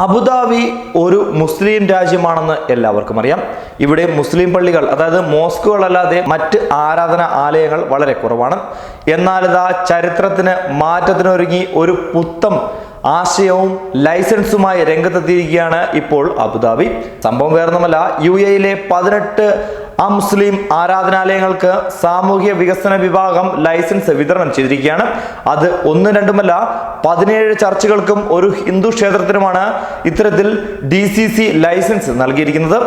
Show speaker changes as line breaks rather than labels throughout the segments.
Abu Dhabi ഒരു മുസ്ലിം രാജ്യമാണെന്ന് എല്ലാവർക്കും അറിയാം. ഇവിടെ മുസ്ലിം പള്ളികൾ അതായത് മോസ്കുകളല്ലാതെ മറ്റ് ആരാധന ആലയങ്ങൾ വളരെ കുറവാണ്. എന്നാൽ ഇതാ ചരിത്രത്തിന് മാറ്റത്തിനൊരുങ്ങി ഒരു പുത്തം ആശയവും ലൈസൻസുമായി രംഗത്തെത്തിയിരിക്കുകയാണ് ഇപ്പോൾ അബുദാബി. സംഭവം വേറൊന്നുമല്ല യു എയിലെ പതിനെട്ട് അമുസ്ലിം ആരാധനാലയങ്ങൾക്ക് സാമൂഹ്യ വികസന വിഭാഗം ലൈസൻസ് വിതരണം ചെയ്തിരിക്കുകയാണ്. അത് ഒന്നും രണ്ടുമല്ല പതിനേഴ് ചർച്ചുകൾക്കും ഒരു ഹിന്ദു ക്ഷേത്രത്തിനുമാണ് ഇത്തരത്തിൽ ഡി ലൈസൻസ് നൽകിയിരിക്കുന്നത്.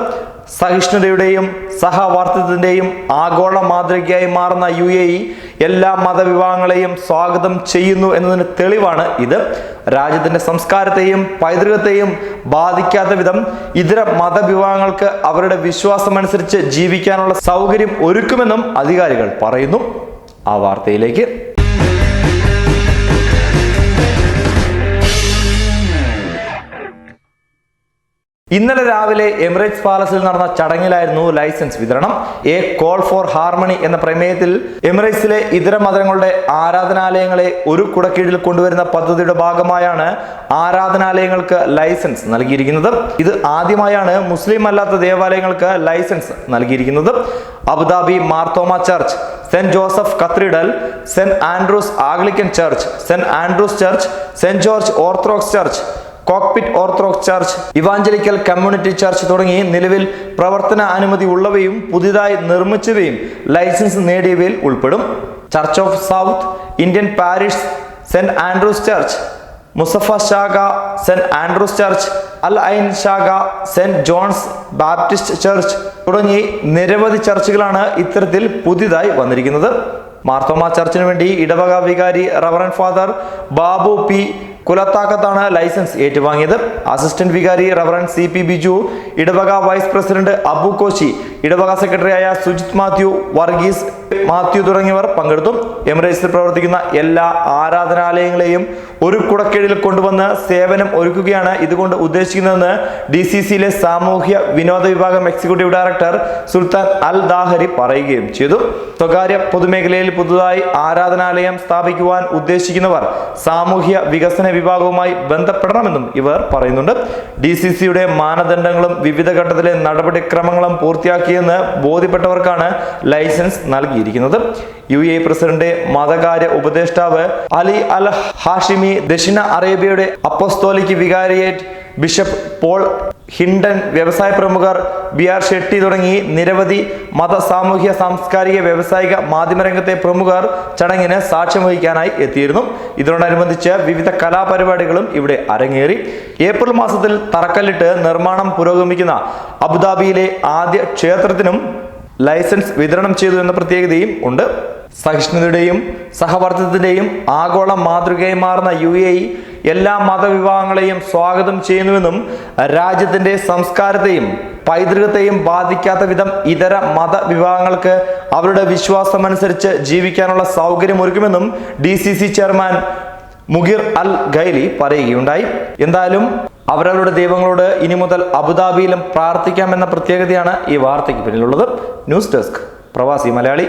സഹിഷ്ണുതയുടെയും സഹവർത്തിത്വത്തിന്റെയും ആഗോള മാതൃകയായി മാറുന്ന യു എ ഇ എല്ലാ മതവിഭാഗങ്ങളെയും സ്വാഗതം ചെയ്യുന്നു എന്നതിന് തെളിവാണ് ഇത്. രാജ്യത്തിന്റെ സംസ്കാരത്തെയും പൈതൃകത്തെയും ബാധിക്കാത്ത വിധം ഇതര മതവിഭാഗങ്ങൾക്ക് അവരുടെ വിശ്വാസമനുസരിച്ച് ജീവിക്കാനുള്ള സൗകര്യം ഒരുക്കുമെന്നും അധികാരികൾ പറയുന്നു. ആ വാർത്തയിലേക്ക് ഇന്നലെ രാവിലെ എമിറേറ്റ്സ് പാലസിൽ നടന്ന ചടങ്ങിലായിരുന്നു ലൈസൻസ് വിതരണം. എ കോൾ ഫോർ ഹാർമണി എന്ന പ്രമേയത്തിൽ എമിറേറ്റ്സിലെ ഇതര മതങ്ങളുടെ ആരാധനാലയങ്ങളെ ഒരു കുടക്കീഴിൽ കൊണ്ടുവരുന്ന പദ്ധതിയുടെ ഭാഗമായാണ് ആരാധനാലയങ്ങൾക്ക് ലൈസൻസ് നൽകിയിരിക്കുന്നത്. ഇത് ആദ്യമായാണ് മുസ്ലിം അല്ലാത്ത ദേവാലയങ്ങൾക്ക് ലൈസൻസ് നൽകിയിരിക്കുന്നത്. Abu Dhabi Marthoma church saint Joseph cathedral saint Andrews Anglican church saint Andrews church saint George Orthodox church Coptic Orthodox church evangelical community church തുടങ്ങി നിലവിൽ പ്രവർത്തന അനുമതി ഉള്ളവയും പുതിയതായി നിർമ്മിച്ചവയും ലൈസൻസ് നേടിയവയിൽ ഉൾപ്പെടും. Church of south Indian parish saint Andrews church Musaffah ശാഖ saint Andrews church Al Ain ശാഖ saint John's Baptist church തുടങ്ങി നിരവധി ചർച്ചുകളാണ് ഇത്തരത്തിൽ പുതിയതായി വന്നിരിക്കുന്നത്. മാർത്തോമ ചർച്ചിനു വേണ്ടി ഇടവക വികാരി റവറൻ ഫാദർ ബാബു പി കുലത്താക്കത്താണ് ലൈസൻസ് ഏറ്റുവാങ്ങിയത്. അസിസ്റ്റന്റ് വികാരി റവറൻ സി പി ബിജു ഇടവക വൈസ് പ്രസിഡന്റ് അബു കോശി ഇടവക സെക്രട്ടറിയായ സുജിത് മാത്യു വർഗീസ് മാത്യു തുടങ്ങിയവർ പങ്കെടുത്തു. എമിറേറ്റ്സിൽ പ്രവർത്തിക്കുന്ന എല്ലാ ആരാധനാലയങ്ങളെയും ഒരു കുടക്കീഴിൽ കൊണ്ടുവന്ന് സേവനം ഒരുക്കുകയാണ് ഇതുകൊണ്ട് ഉദ്ദേശിക്കുന്നതെന്ന് ഡി സി സിയിലെ സാമൂഹ്യ വിനോദ വിഭാഗം എക്സിക്യൂട്ടീവ് ഡയറക്ടർ സുൽത്താൻ അൽ ദാഹരി പറയുകയും ചെയ്തു. സ്വകാര്യ പൊതുമേഖലയിൽ പുതുതായി ആരാധനാലയം സ്ഥാപിക്കുവാൻ ഉദ്ദേശിക്കുന്നവർ സാമൂഹ്യ വികസന വിഭാഗവുമായി ബന്ധപ്പെടണമെന്നും ഇവർ പറയുന്നുണ്ട്. ഡി സി സിയുടെ മാനദണ്ഡങ്ങളും വിവിധ ഘട്ടത്തിലെ നടപടിക്രമങ്ങളും പൂർത്തിയാക്കിയെന്ന് ബോധ്യപ്പെട്ടവർക്കാണ് ലൈസൻസ് നൽകിയിരിക്കുന്നത്. യു എ പ്രസിഡന്റ് മതകാര്യ ഉപദേഷ്ടാവ് അലി അൽ ഹാഷിമി ദക്ഷിണ അറേബ്യയുടെ apostolic vicariate bishop Paul Hinder വ്യവസായ പ്രമുഖർ ബി ആർ ഷെട്ടി തുടങ്ങി നിരവധി മത സാമൂഹ്യ സാംസ്കാരിക വ്യാവസായിക മാധ്യമരംഗത്തെ പ്രമുഖർ ചടങ്ങിന് സാക്ഷ്യം വഹിക്കാനായി എത്തിയിരുന്നു. ഇതിനോടനുബന്ധിച്ച് വിവിധ കലാപരിപാടികളും ഇവിടെ അരങ്ങേറി. ഏപ്രിൽ മാസത്തിൽ തറക്കല്ലിട്ട് നിർമ്മാണം പുരോഗമിക്കുന്ന അബുദാബിയിലെ ആദ്യ ക്ഷേത്രത്തിനും ലൈസൻസ് വിതരണം ചെയ്തു എന്ന പ്രത്യേകതയും ഉണ്ട്. സഹിഷ്ണുതയുടെയും സഹവർത്തിത്വത്തിന്റെയും ആഗോള മാതൃകയായി മാറുന്ന യു എ എല്ലാ മതവിഭാഗങ്ങളെയും സ്വാഗതം ചെയ്യുന്നുവെന്നും രാജ്യത്തിന്റെ സംസ്കാരത്തെയും പൈതൃകത്തെയും ബാധിക്കാത്ത വിധം ഇതര മതവിഭാഗങ്ങൾക്ക് അവരുടെ വിശ്വാസം അനുസരിച്ച് ജീവിക്കാനുള്ള സൗകര്യമൊരുക്കുമെന്നും D C C chairman Mugheer Al Khaili പറയുകയുണ്ടായി. എന്തായാലും അവരവരുടെ ദൈവങ്ങളോട് ഇനി മുതൽ അബുദാബിയിലും പ്രാർത്ഥിക്കാമെന്ന പ്രത്യേകതയാണ് ഈ വാർത്തയ്ക്ക് പിന്നിലുള്ളത്. ന്യൂസ് ഡെസ്ക് പ്രവാസി മലയാളി.